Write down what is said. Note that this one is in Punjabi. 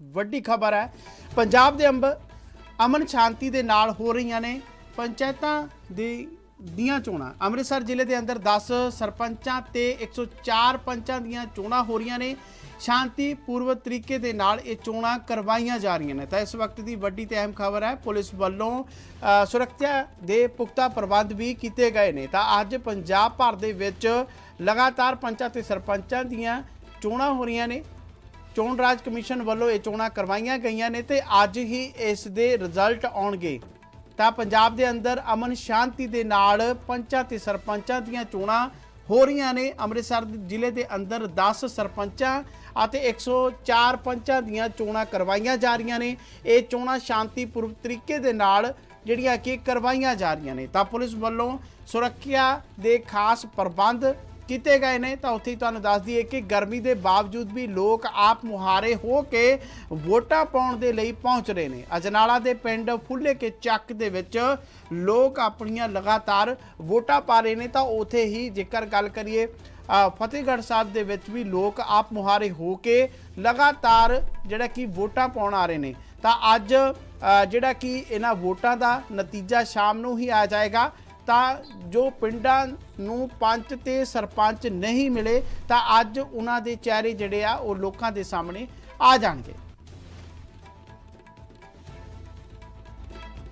ਵੱਡੀ ਖਬਰ ਹੈ। ਪੰਜਾਬ ਦੇ ਅੰਬ ਅਮਨ ਸ਼ਾਂਤੀ ਦੇ ਨਾਲ ਹੋ ਰਹੀਆਂ ਨੇ ਪੰਚਾਇਤਾਂ ਦੀ ਦੀਆਂ ਚੋਣਾਂ। ਅੰਮ੍ਰਿਤਸਰ ਜ਼ਿਲ੍ਹੇ ਦੇ ਅੰਦਰ 10 ਸਰਪੰਚਾਂ ਤੇ 104 ਪੰਚਾਂ ਦੀਆਂ ਚੋਣਾਂ ਹੋ ਰਹੀਆਂ ਨੇ। ਸ਼ਾਂਤੀ ਪੂਰਵ ਤਰੀਕੇ ਦੇ ਨਾਲ ਇਹ ਚੋਣਾਂ ਕਰਵਾਈਆਂ ਜਾ ਰਹੀਆਂ ਨੇ। ਤਾਂ ਇਸ ਵਕਤ ਦੀ ਵੱਡੀ ਤੇ ਅਹਿਮ ਖਬਰ ਹੈ, ਪੁਲਿਸ ਵੱਲੋਂ ਸੁਰੱਖਿਆ ਦੇ ਪੁਖਤਾ ਪ੍ਰਬੰਧ ਵੀ ਕੀਤੇ ਗਏ ਨੇ। ਤਾਂ ਅੱਜ ਪੰਜਾਬ ਭਰ ਦੇ ਵਿੱਚ ਲਗਾਤਾਰ ਪੰਚਾਂ ਤੇ ਸਰਪੰਚਾਂ ਦੀਆਂ ਚੋਣਾਂ ਹੋ ਰਹੀਆਂ ਨੇ। ਚੋਣ ਰਾਜ ਕਮਿਸ਼ਨ ਵੱਲੋਂ ਇਹ ਚੋਣਾਂ ਕਰਵਾਈਆਂ ਗਈਆਂ ਨੇ ਤੇ ਅੱਜ ਹੀ ਇਸ ਦੇ ਰਿਜ਼ਲਟ ਆਉਣਗੇ। ਤਾਂ ਪੰਜਾਬ ਦੇ ਅੰਦਰ ਅਮਨ ਸ਼ਾਂਤੀ ਦੇ ਨਾਲ ਪੰਚਾਂ ਤੇ ਸਰਪੰਚਾਂ ਦੀਆਂ ਚੋਣਾਂ ਹੋ ਰਹੀਆਂ ਨੇ। ਅੰਮ੍ਰਿਤਸਰ ਜ਼ਿਲ੍ਹੇ ਦੇ ਅੰਦਰ 10 ਸਰਪੰਚਾਂ ਅਤੇ 104 ਪੰਚਾਂ ਦੀਆਂ ਚੋਣਾਂ ਕਰਵਾਈਆਂ ਜਾ ਰਹੀਆਂ ਨੇ। ਇਹ ਚੋਣਾਂ ਸ਼ਾਂਤੀਪੂਰਵਕ ਤਰੀਕੇ ਦੇ ਨਾਲ ਜਿਹੜੀਆਂ ਕਿ ਕਰਵਾਈਆਂ ਜਾ ਰਹੀਆਂ ਨੇ। ਤਾਂ ਪੁਲਿਸ ਵੱਲੋਂ ਸੁਰੱਖਿਆ ਦੇ ਖਾਸ ਪ੍ਰਬੰਧ ਕੀਤੇ ਗਏ ਨੇ, ਤਾਂ ਉੱਥੇ ਹੀ ਤੁਹਾਨੂੰ ਦੱਸ ਦਈਏ ਕਿ ਗਰਮੀ ਦੇ ਬਾਵਜੂਦ ਵੀ ਲੋਕ ਆਪ ਮੁਹਾਰੇ ਹੋ ਕੇ ਵੋਟਾਂ ਪਾਉਣ ਦੇ ਲਈ ਪਹੁੰਚ ਰਹੇ ਨੇ। ਅਜਨਾਲਾ ਦੇ ਪਿੰਡ ਫੁੱਲੇ ਕੇ ਚੱਕ ਦੇ ਵਿੱਚ ਲੋਕ ਆਪਣੀਆਂ ਲਗਾਤਾਰ ਵੋਟਾਂ ਪਾ ਰਹੇ ਨੇ, ਤਾਂ ਉੱਥੇ ਹੀ ਜੇਕਰ ਗੱਲ ਕਰੀਏ ਫਤਿਹਗੜ੍ਹ ਸਾਹਿਬ ਦੇ ਵਿੱਚ ਵੀ ਲੋਕ ਆਪ ਮੁਹਾਰੇ ਹੋ ਕੇ ਲਗਾਤਾਰ ਜਿਹੜਾ ਕਿ ਵੋਟਾਂ ਪਾਉਣ ਆ ਰਹੇ ਨੇ। ਤਾਂ ਅੱਜ ਜਿਹੜਾ ਕਿ ਇਹਨਾਂ ਵੋਟਾਂ ਦਾ ਨਤੀਜਾ ਸ਼ਾਮ ਨੂੰ ਹੀ ਆ ਜਾਏਗਾ। ਤਾਂ ਜੋ ਪਿੰਡਾਂ ਨੂੰ ਪੰਚ ਤੇ ਸਰਪੰਚ ਨਹੀਂ ਮਿਲੇ, ਤਾਂ ਅੱਜ ਉਹਨਾਂ ਦੇ ਚਿਹਰੇ ਜਿਹੜੇ ਆ, ਉਹ ਲੋਕਾਂ ਦੇ ਸਾਹਮਣੇ ਆ ਜਾਣਗੇ।